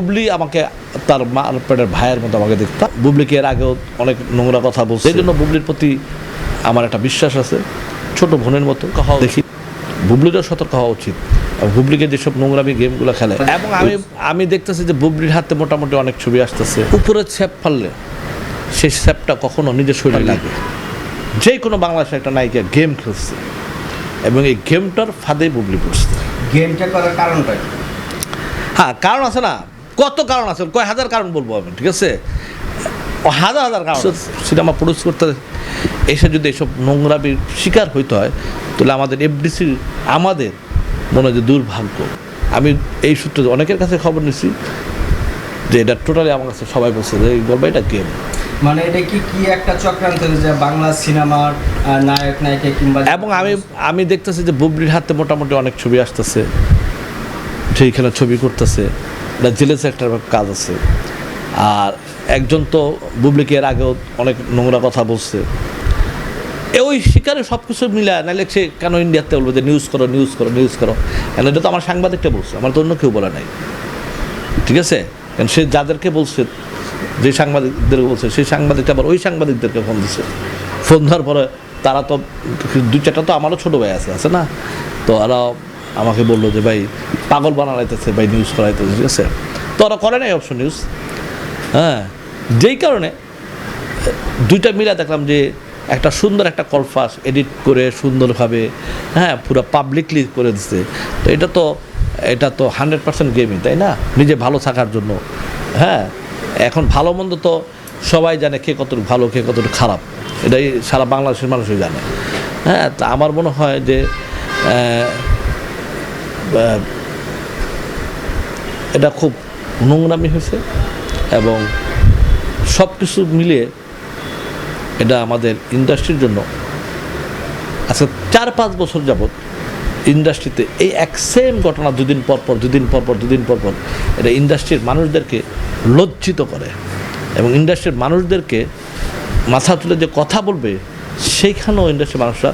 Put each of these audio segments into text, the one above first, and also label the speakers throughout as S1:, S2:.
S1: বুবলি আমাকে তার মা পেটের ভাইয়ের মতো আমাকে দেখতাম বুবলিকে এর আগেও অনেক নোংরা কথা বলছে। এই জন্য বুবলির প্রতি আমার একটা বিশ্বাস আছে। ছোট বোনের মতো হওয়া দেখি। বুবলিরও সতর্ক হওয়া উচিত। আর বুবলিকে যেসব নোংরামি গেমগুলো খেলে এবং আমি আমি দেখতেছি যে বুবলির হাতে মোটামুটি অনেক ছবি আসতেছে। উপরে ছ্যাপ ফাললে সেই স্যাপটা কখনো নিজের শরীরে লাগে যে কোনো বাংলাদেশের একটা নায়িকা গেম খেলছে। এবং এই গেমটার ফাঁদে বুবলি পড়ছে।
S2: গেমটা করার কারণটা
S1: হ্যাঁ কারণ আছে না কত কারণ আছে? কয় হাজার কারণ বলব আমি ঠিক আছে? হাজার হাজার কারণ সিনেমা প্রডিউস করতে এসে যদি এসব নোংরামির শিকার হইতে হয় তাহলে আমাদের এফডিসি আমাদের মনে হয় যে দুর্ভাগ্য। আমি এই সূত্রে অনেকের কাছে খবর নিছি যে এটা টোটালি আমার কাছে সবাই বলছে যে এই বলব এটা গেম
S2: মানে এটা কি কি একটা চক্রান্ত যে বাংলা সিনেমার নায়ক নায়িকা কিংবা
S1: এবং আমি আমি দেখতেছি যে বুবলির হাতে মোটামুটি অনেক ছবি আসতেছে সেইখানে ছবি করতেছে। এটা জেলেস একটা কাজ আছে। আর একজন তো বুবলিকে এর আগেও অনেক নোংরা কথা বলছে। ওই শিকারে সব কিছু মিলা নাহলে সে কেন ইন্ডিয়াতে বলবে যে নিউজ করো নিউজ করো নিউজ করো? কেন এটা তো আমার সাংবাদিকটা বলছে, আমার তো অন্য কেউ বলে নাই। ঠিক আছে? কারণ সে যাদেরকে বলছে, যে সাংবাদিকদেরকে বলছে, সেই সাংবাদিকটা আবার ওই সাংবাদিকদেরকে ফোন দিছে। ফোন দেওয়ার পরে তারা তো দুই চারটা তো আমারও ছোটো ভাই আছে আছে না? তো ওরা আমাকে বলল যে, ভাই, পাগল বানাইতেছে ভাই নিউজ করাইতেছে, ঠিক আছে? তো ওরা করে নাই অবশ্য নিউজ হ্যাঁ যেই কারণে, দুইটা মিলা দেখলাম যে, একটা সুন্দর একটা কলফাস এডিট করে সুন্দরভাবে হ্যাঁ পুরো পাবলিকলি করে দিচ্ছে তো এটা তো এটা তো হান্ড্রেড পার্সেন্ট গেমই তাই না? নিজে ভালো থাকার জন্য। হ্যাঁ এখন ভালো মন্দ তো সবাই জানে কে কতটুকু ভালো, কে কতটুকু খারাপ। এটাই সারা বাংলাদেশের মানুষই জানে। হ্যাঁ তা আমার মনে হয় যে এটা খুব নোংরামি হয়েছে এবং সব কিছু মিলিয়ে এটা আমাদের ইন্ডাস্ট্রির জন্য আচ্ছা চার, পাঁচ বছর যাবৎ ইন্ডাস্ট্রিতে এই এক সেম ঘটনা দুদিন পর পর, দুদিন পর পর, দুদিন পর পর এটা ইন্ডাস্ট্রির মানুষদেরকে লজ্জিত করে এবং ইন্ডাস্ট্রির মানুষদেরকে মাথা তুলে যে কথা বলবে, সেইখানেও ইন্ডাস্ট্রির মানুষরা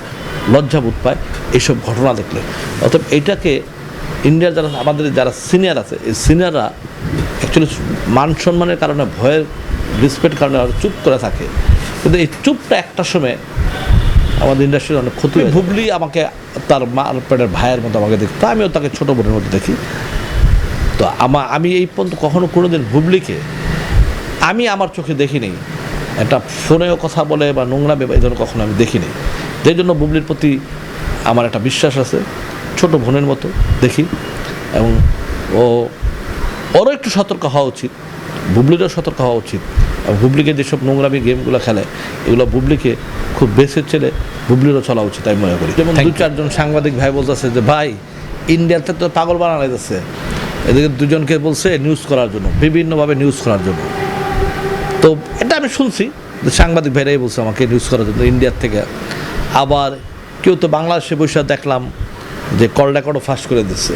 S1: লজ্জাবোধ পায়, এইসব ঘটনা দেখলে। অর্থাৎ এইটাকে ইন্ডিয়ার যারা আমাদের যারা সিনিয়র আছে, এই সিনিয়ররা অ্যাকচুয়ালি মান সম্মানের কারণে, ভয়ের রেসপেক্ট কারণে চুপ করে থাকে। কিন্তু এই চুপটা একটা সময় আমাদের ইন্ডাস্ট্রির অনেক ক্ষতি বুবলি আমাকে তার মা পেটের ভাইয়ের মতো আমাকে দেখতো আমিও তাকে ছোটো বোনের মতো দেখি। তো আমা, আমি এই পর্যন্ত কখনো কোনো দিন বুবলিকে আমি আমার চোখে দেখিনি। একটা ফোনেও কথা বলে বা নোংরা এই ধরনের কখনো আমি দেখিনি। সেই জন্য বুবলির প্রতি আমার একটা বিশ্বাস আছে। ছোট বোনের মতো দেখি। এবং ও ওরও একটু সতর্ক হওয়া উচিত। বুবলিরও সতর্ক হওয়া উচিত। বুবলিকে যেসব নোংরামি গেমগুলো খেলে এগুলো বুবলিকে খুব বেসের ছেলে বুবলিরও চলা উচিত আমি মনে করি। যেমন দু চারজন সাংবাদিক ভাই বলতেছে যে ভাই ইন্ডিয়াতে তো পাগল বানানো যাচ্ছে এদিকে দুজনকে বলছে নিউজ করার জন্য বিভিন্নভাবে নিউজ করার জন্য। তো এটা আমি শুনছি যে সাংবাদিক ভাইরাই বলছে আমাকে নিউজ করার জন্য ইন্ডিয়ার থেকে। আবার কেউ তো বাংলাদেশে বসে দেখলাম যে কল রেকর্ডও ফাঁস করে দিচ্ছে।